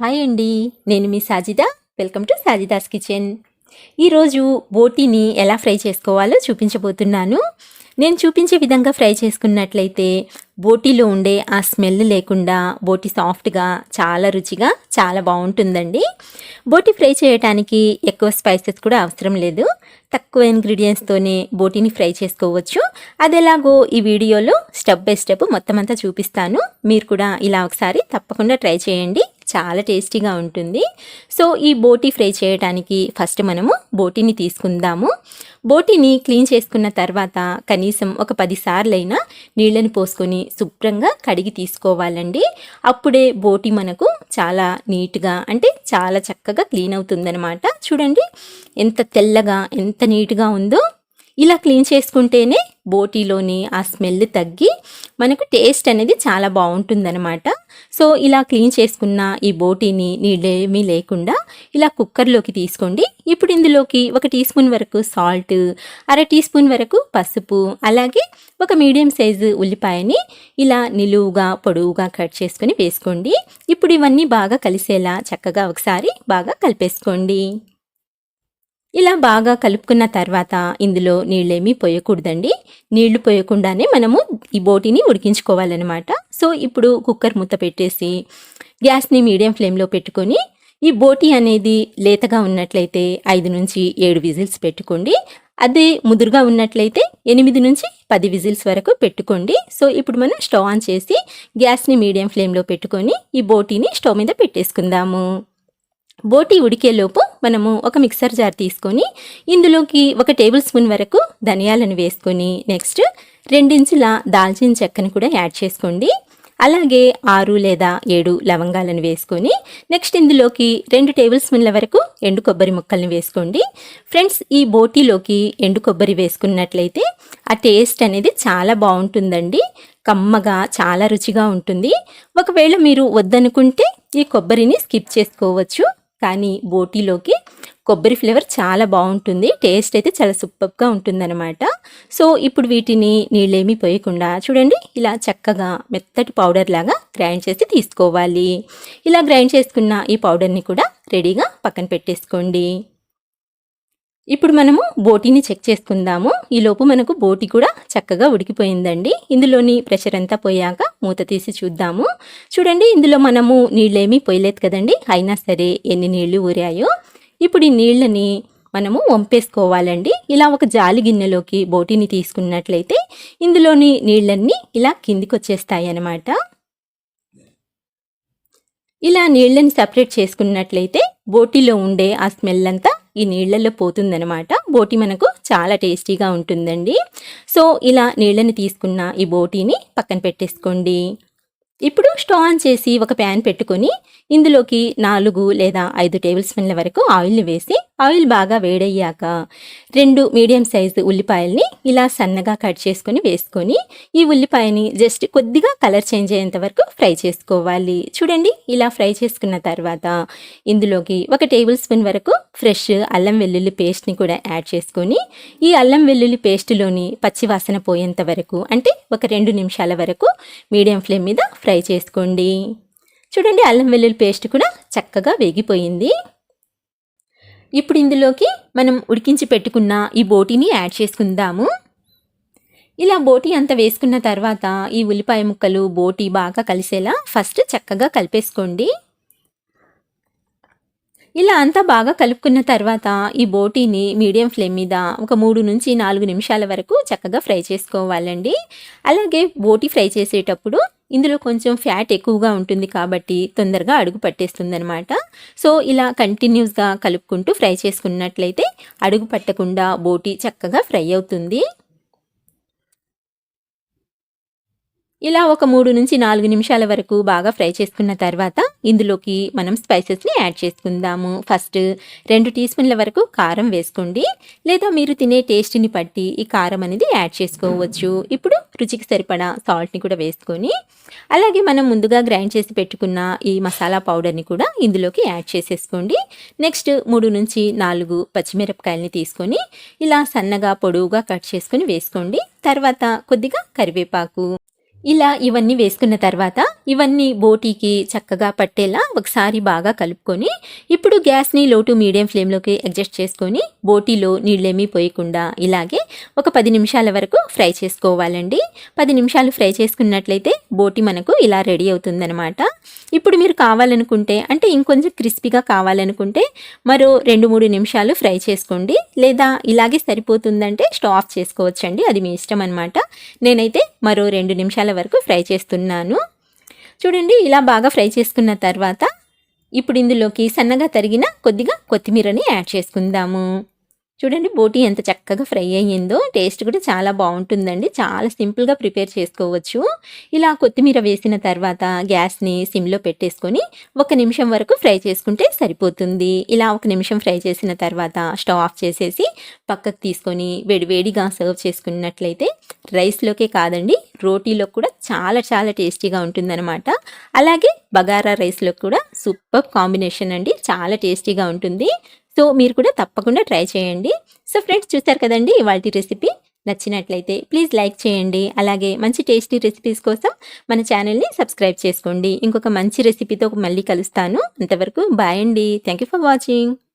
Hi అండి నేను మీ Sajida. Welcome to Sajida's kitchen. ఈరోజు బోటీని ఎలా ఫ్రై చేసుకోవాలో చూపించబోతున్నాను. నేను చూపించే విధంగా ఫ్రై చేసుకున్నట్లయితే బోటీలో ఉండే ఆ స్మెల్ లేకుండా బోటీ సాఫ్ట్గా చాలా రుచిగా చాలా బాగుంటుందండి. బోటీ ఫ్రై చేయడానికి ఎక్కువ స్పైసెస్ కూడా అవసరం లేదు. తక్కువ ఇంగ్రీడియంట్స్తోనే బోటీని ఫ్రై చేసుకోవచ్చు. అది ఎలాగో ఈ వీడియోలో స్టెప్ బై స్టెప్ మొత్తం అంతా చూపిస్తాను. మీరు కూడా ఇలా ఒకసారి తప్పకుండా ట్రై చేయండి. చాలా టేస్టీగా ఉంటుంది. సో ఈ బోటీ ఫ్రై చేయడానికి ఫస్ట్ మనము బోటీని తీసుకుందాము. బోటీని క్లీన్ చేసుకున్న తర్వాత కనీసం ఒక పదిసార్లైనా నీళ్ళని పోసుకొని శుభ్రంగా కడిగి తీసుకోవాలండి. అప్పుడే బోటి మనకు చాలా నీట్గా అంటే చాలా చక్కగా క్లీన్ అవుతుందనమాట చూడండి ఎంత తెల్లగా ఎంత నీట్గా ఉందో. ఇలా క్లీన్ చేసుకుంటేనే బోటీలోని ఆ స్మెల్ తగ్గి మనకు టేస్ట్ అనేది చాలా బాగుంటుందన్నమాట. సో ఇలా క్లీన్ చేసుకున్న ఈ బోటీని నీళ్ళేమీ లేకుండా ఇలా కుక్కర్లోకి తీసుకోండి. ఇప్పుడు ఇందులోకి ఒక టీ స్పూన్ వరకు సాల్ట్ అర టీ స్పూన్ వరకు పసుపు అలాగే ఒక మీడియం సైజు ఉల్లిపాయని ఇలా నిలువుగా పొడవుగా కట్ చేసుకొని వేసుకోండి. ఇప్పుడు ఇవన్నీ బాగా కలిసేలా చక్కగా ఒకసారి బాగా కలిపేసుకోండి. ఇలా బాగా కలుపుకున్న తర్వాత ఇందులో నీళ్ళేమీ పోయకూడదండి. నీళ్ళు పోయకుండానే మనము ఈ బోటిని ఉడికించుకోవాలన్నమాట. సో ఇప్పుడు కుక్కర్ మూత పెట్టేసి గ్యాస్ని మీడియం ఫ్లేమ్లో పెట్టుకొని ఈ బోటి అనేది లేతగా ఉన్నట్లయితే ఐదు నుంచి ఏడు విజిల్స్ పెట్టుకోండి. అదే ముదురుగా ఉన్నట్లయితే ఎనిమిది నుంచి పది విజిల్స్ వరకు పెట్టుకోండి. సో ఇప్పుడు మనం స్టవ్ ఆన్ చేసి గ్యాస్ని మీడియం ఫ్లేమ్లో పెట్టుకొని ఈ బోటీని స్టవ్ మీద పెట్టేసుకుందాము. బోటి ఉడికేలోపు మనము ఒక మిక్సర్ జార్ తీసుకొని ఇందులోకి ఒక టేబుల్ స్పూన్ వరకు ధనియాలను వేసుకొని నెక్స్ట్ రెండించుల దాల్చిన చెక్కను కూడా యాడ్ చేసుకోండి. అలాగే ఆరు లేదా ఏడు లవంగాలను వేసుకొని నెక్స్ట్ ఇందులోకి రెండు టేబుల్ స్పూన్ల వరకు ఎండు కొబ్బరి ముక్కల్ని వేసుకోండి. ఫ్రెండ్స్ ఈ బోటీలోకి ఎండు కొబ్బరి వేసుకున్నట్లయితే ఆ టేస్ట్ అనేది చాలా బాగుంటుందండి. కమ్మగా చాలా రుచిగా ఉంటుంది. ఒకవేళ మీరు వద్దనుకుంటే ఈ కొబ్బరిని స్కిప్ చేసుకోవచ్చు. కానీ బోటీలోకి కొబ్బరి ఫ్లేవర్ చాలా బాగుంటుంది. టేస్ట్ అయితే చాలా సూపర్గా ఉంటుందన్నమాట. సో ఇప్పుడు వీటిని నీళ్ళేమీ పోయకుండా చూడండి ఇలా చక్కగా మెత్తటి పౌడర్ లాగా గ్రైండ్ చేసి తీసుకోవాలి. ఇలా గ్రైండ్ చేసుకున్న ఈ పౌడర్ని కూడా రెడీగా పక్కన పెట్టేసుకోండి. ఇప్పుడు మనము బోటీని చెక్ చేసుకుందాము. ఈలోపు మనకు బోటి కూడా చక్కగా ఉడికిపోయిందండి. ఇందులోని ప్రెషర్ అంతా పోయాక మూత తీసి చూద్దాము. చూడండి ఇందులో మనము నీళ్ళేమీ పోయలేదు కదండి. అయినా సరే ఎన్ని నీళ్ళు ఊరాయో. ఇప్పుడు ఈ నీళ్ళని మనము వంపేసుకోవాలండి. ఇలా ఒక జాలి గిన్నెలోకి బోటిని తీసుకున్నట్లయితే ఇందులోని నీళ్ళన్నీ ఇలా కిందికి వచ్చేస్తాయి అన్నమాట ఇలా నీళ్ళని సపరేట్ చేసుకున్నట్లయితే బోటిలో ఉండే ఆ స్మెల్ అంతా ఈ నీళ్ళల్లో పోతుందనమాట బోటి మనకు చాలా టేస్టీగా ఉంటుందండి. సో ఇలా నీళ్ళని తీసుకున్న ఈ బోటీని పక్కన పెట్టేసుకోండి. ఇప్పుడు స్టవ్ ఆన్ చేసి ఒక ప్యాన్ పెట్టుకొని ఇందులోకి నాలుగు లేదా ఐదు టేబుల్ స్పూన్ల వరకు ఆయిల్ని వేసి ఆయిల్ బాగా వేడయ్యాక రెండు మీడియం సైజు ఉల్లిపాయల్ని ఇలా సన్నగా కట్ చేసుకొని వేసుకొని ఈ ఉల్లిపాయని జస్ట్ కొద్దిగా కలర్ చేంజ్ అయ్యేంత వరకు ఫ్రై చేసుకోవాలి. చూడండి ఇలా ఫ్రై చేసుకున్న తర్వాత ఇందులోకి ఒక టేబుల్ స్పూన్ వరకు ఫ్రెష్ అల్లం వెల్లుల్లి పేస్ట్ని కూడా యాడ్ చేసుకొని ఈ అల్లం వెల్లుల్లి పేస్ట్లోని పచ్చివాసన పోయేంత వరకు అంటే ఒక రెండు నిమిషాల వరకు మీడియం ఫ్లేమ్ మీద ఫ్రై చేసుకోండి. చూడండి అల్లం వెల్లుల్లి పేస్ట్ కూడా చక్కగా వేగిపోయింది. ఇప్పుడు ఇందులోకి మనం ఉడికించి పెట్టుకున్న ఈ బోటీని యాడ్ చేసుకుందాము. ఇలా బోటీ అంతా వేసుకున్న తర్వాత ఈ ఉల్లిపాయ ముక్కలు బోటీ బాగా కలిసేలా ఫస్ట్ చక్కగా కలిపేసుకోండి. ఇలా అంతా బాగా కలుపుకున్న తర్వాత ఈ బోటీని మీడియం ఫ్లేమ్ మీద ఒక మూడు నుంచి నాలుగు నిమిషాల వరకు చక్కగా ఫ్రై చేసుకోవాలండి. అలాగే బోటీ ఫ్రై చేసేటప్పుడు ఇందులో కొంచెం ఫ్యాట్ ఎక్కువగా ఉంటుంది కాబట్టి తొందరగా అడుగు పట్టేస్తుంది అనమాట సో ఇలా కంటిన్యూస్గా కలుపుకుంటూ ఫ్రై చేసుకున్నట్లయితే అడుగు పట్టకుండా బోటి చక్కగా ఫ్రై అవుతుంది. ఇలా ఒక మూడు నుంచి నాలుగు నిమిషాల వరకు బాగా ఫ్రై చేసుకున్న తర్వాత ఇందులోకి మనం స్పైసెస్ని యాడ్ చేసుకుందాము. ఫస్ట్ రెండు టీ స్పూన్ల వరకు కారం వేసుకోండి. లేదా మీరు తినే టేస్ట్ని బట్టి ఈ కారం అనేది యాడ్ చేసుకోవచ్చు. ఇప్పుడు రుచికి సరిపడా సాల్ట్ని కూడా వేసుకొని అలాగే మనం ముందుగా గ్రైండ్ చేసి పెట్టుకున్న ఈ మసాలా పౌడర్ని కూడా ఇందులోకి యాడ్ చేసేసుకోండి. నెక్స్ట్ మూడు నుంచి నాలుగు పచ్చిమిరపకాయలని తీసుకొని ఇలా సన్నగా పొడవుగా కట్ చేసుకొని వేసుకోండి. తర్వాత కొద్దిగా కరివేపాకు ఇలా ఇవన్నీ వేసుకున్న తర్వాత ఇవన్నీ బోటీకి చక్కగా పట్టేలా ఒకసారి బాగా కలుపుకొని ఇప్పుడు గ్యాస్ని లో టు మీడియం ఫ్లేమ్లోకి అడ్జస్ట్ చేసుకొని బోటీలో నీళ్ళేమీ పోయకుండా ఇలాగే ఒక పది నిమిషాల వరకు ఫ్రై చేసుకోవాలండి. పది నిమిషాలు ఫ్రై చేసుకున్నట్లయితే బోటీ మనకు ఇలా రెడీ అవుతుందనమాట ఇప్పుడు మీరు కావాలనుకుంటే అంటే ఇంకొంచెం క్రిస్పీగా కావాలనుకుంటే మరో రెండు మూడు నిమిషాలు ఫ్రై చేసుకోండి. లేదా ఇలాగే సరిపోతుందంటే స్టవ్ ఆఫ్ చేసుకోవచ్చండి. అది మీ ఇష్టం అనమాట నేనైతే మరో రెండు నిమిషాలు నిమిషాల వరకు ఫ్రై చేస్తున్నాను. చూడండి ఇలా బాగా ఫ్రై చేసుకున్న తర్వాత ఇప్పుడు ఇందులోకి సన్నగా తరిగిన కొద్దిగా కొత్తిమీరని యాడ్ చేసుకుందాము. చూడండి బోటీ ఎంత చక్కగా ఫ్రై అయ్యిందో టేస్ట్ కూడా చాలా బాగుంటుందండి. చాలా సింపుల్గా ప్రిపేర్ చేసుకోవచ్చు. ఇలా కొత్తిమీర వేసిన తర్వాత గ్యాస్ని సిమ్లో పెట్టేసుకొని ఒక నిమిషం వరకు ఫ్రై చేసుకుంటే సరిపోతుంది. ఇలా ఒక నిమిషం ఫ్రై చేసిన తర్వాత స్టవ్ ఆఫ్ చేసేసి పక్కకు తీసుకొని వేడివేడిగా సర్వ్ చేసుకున్నట్లయితే రైస్లోకే కాదండి రోటీలో కూడా చాలా చాలా టేస్టీగా ఉంటుందన్నమాట. అలాగే బగారా రైస్లో కూడా సూపర్ కాంబినేషన్ అండి. చాలా టేస్టీగా ఉంటుంది. సో మీరు కూడా తప్పకుండా ట్రై చేయండి. సో ఫ్రెండ్స్ చూస్తారు కదండి ఇవాళ రెసిపీ? నచ్చినట్లయితే ప్లీజ్ లైక్ చేయండి. అలాగే మంచి టేస్టీ రెసిపీస్ కోసం మన ఛానల్ని సబ్స్క్రైబ్ చేసుకోండి. ఇంకొక మంచి రెసిపీతో మళ్ళీ కలుస్తాను. అంతవరకు బాయ్ అండి. Thank you for watching.